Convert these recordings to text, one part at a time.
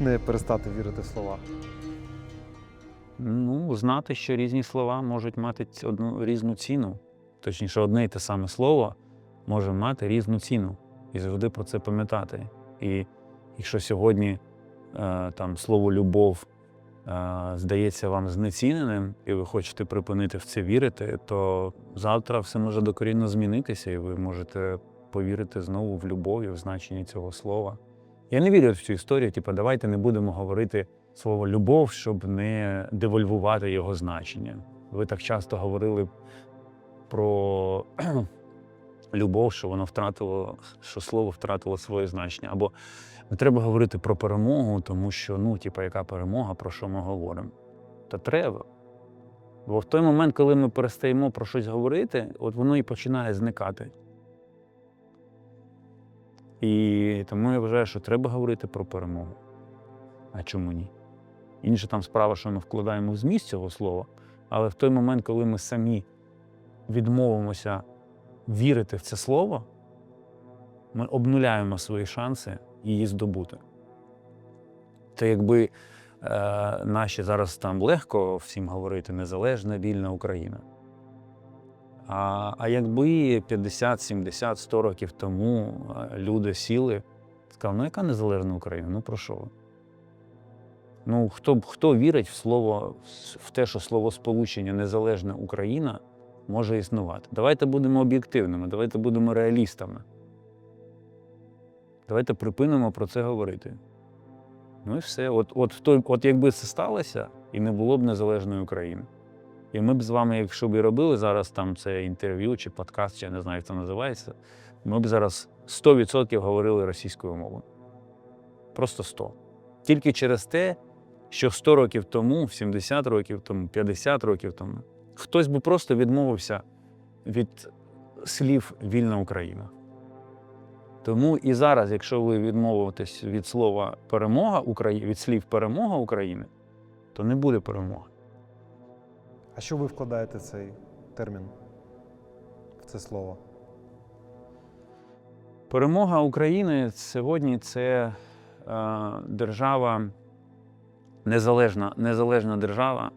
Не перестати вірити в слова? Ну, знати, що різні слова можуть мати одну різну ціну. Точніше, одне й те саме слово може мати різну ціну. І завжди про це пам'ятати. І якщо сьогодні е, там слово любов е, здається вам знеціненим, і ви хочете припинити в це вірити, то завтра все може докорінно змінитися, і ви можете повірити знову в любов і в значення цього слова. Я не вірю в цю історію, типу, давайте не будемо говорити слово любов, щоб не девольвувати його значення. Ви так часто говорили про любов, що воно втратило, що слово втратило своє значення. Або не треба говорити про перемогу, тому що, ну, типу, яка перемога, про що ми говоримо? Та треба. Бо в той момент, коли ми перестаємо про щось говорити, от воно і починає зникати. І тому я вважаю, що треба говорити про перемогу. А чому ні? Інша там справа, що ми вкладаємо в зміст цього слова, але в той момент, коли ми самі відмовимося вірити в це слово, ми обнуляємо свої шанси її здобути. Це якби е, наші зараз там легко всім говорити незалежна, вільна Україна. А, а якби 50, 70, 100 років тому люди сіли, сказали, ну яка незалежна Україна? Ну про що? Ну, хто, хто вірить в слово, в те, що словосполучення незалежна Україна може існувати? Давайте будемо об'єктивними, давайте будемо реалістами. Давайте припинимо про це говорити. Ну і все. От, от, той, от якби це сталося, і не було б незалежної України. І ми б з вами, якщо б і робили зараз там це інтерв'ю чи подкаст, чи я не знаю, як це називається, ми б зараз 100% говорили російською мовою. Просто 100. Тільки через те, що 100 років тому, 70 років тому, 50 років тому, хтось би просто відмовився від слів вільна Україна. Тому і зараз, якщо ви відмовитесь від слова перемога України, від слів перемога України, то не буде перемоги. А що ви вкладаєте в цей термін? В це слово? Перемога України сьогодні це е, держава, незалежна, незалежна держава,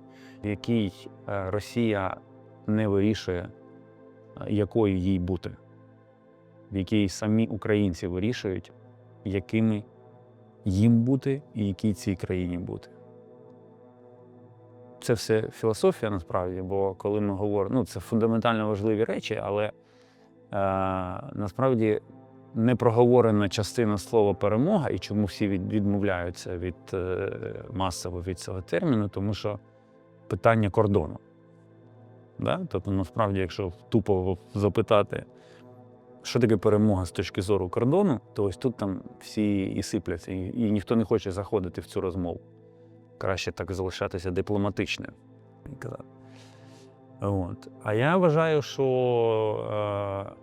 в якій е, Росія не вирішує, е, якою їй бути, в якій самі українці вирішують, якими їм бути і якій цій країні бути. Це все філософія насправді, бо коли ми говоримо, ну це фундаментально важливі речі, але е, насправді непроговорена частина слова перемога і чому всі відмовляються від е, масово від цього терміну, тому що питання кордону. Да? Тобто, насправді, якщо тупо запитати, що таке перемога з точки зору кордону, то ось тут там всі і сипляться, і, і ніхто не хоче заходити в цю розмову. Краще так залишатися дипломатичним. От. А я вважаю, що е,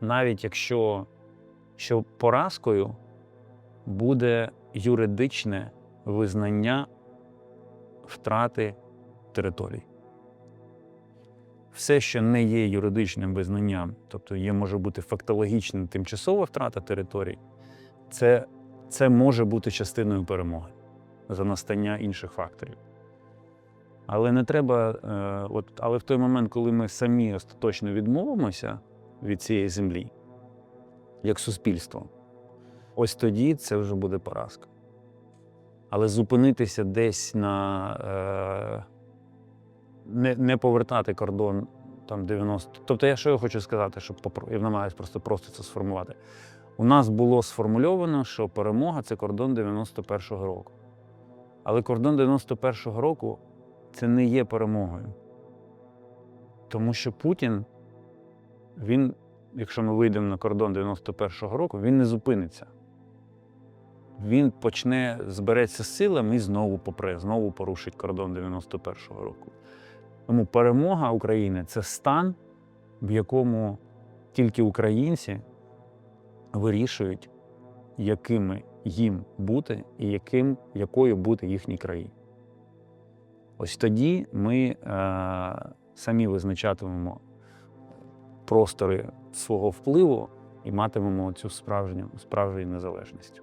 навіть якщо що поразкою буде юридичне визнання втрати територій. Все, що не є юридичним визнанням, тобто є, може бути фактологічна тимчасова втрата територій, це, це може бути частиною перемоги за настання інших факторів. Але не треба, е, от, але в той момент, коли ми самі остаточно відмовимося від цієї землі, як суспільство, ось тоді це вже буде поразка. Але зупинитися десь на е, не, не повертати кордон там 90. Тобто, я що я хочу сказати, щоб попро... я намагаюся просто просто це сформувати. У нас було сформульовано, що перемога це кордон 91-го року. Але кордон 91-го року це не є перемогою. Тому що Путін, він, якщо ми вийдемо на кордон 91-го року, він не зупиниться. Він почне збереться з силами і знову попре, знову порушить кордон 91-го року. Тому перемога України це стан, в якому тільки українці вирішують, якими їм бути і яким, якою бути їхній країні. Ось тоді ми е, самі визначатимемо простори свого впливу і матимемо цю справжню, справжню незалежність.